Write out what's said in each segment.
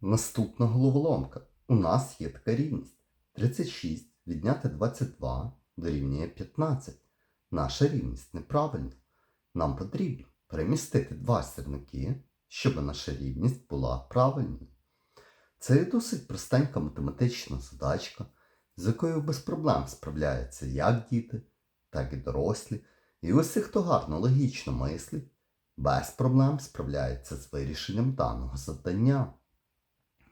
Наступна головоломка. У нас є така рівність. 36 відняти 22 дорівнює 15. Наша рівність неправильна. Нам потрібно перемістити два сірники, щоб наша рівність була правильною. Це досить простенька математична задачка, з якою без проблем справляються як діти, так і дорослі. І усі, хто гарно логічно мислить, без проблем справляється з вирішенням даного завдання.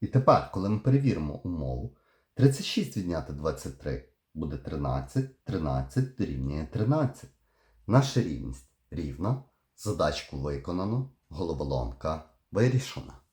І тепер, коли ми перевіримо умову, 36 відняти 23 буде 13, 13 дорівнює 13. Наша рівність рівна, задачку виконано, головоломка вирішена.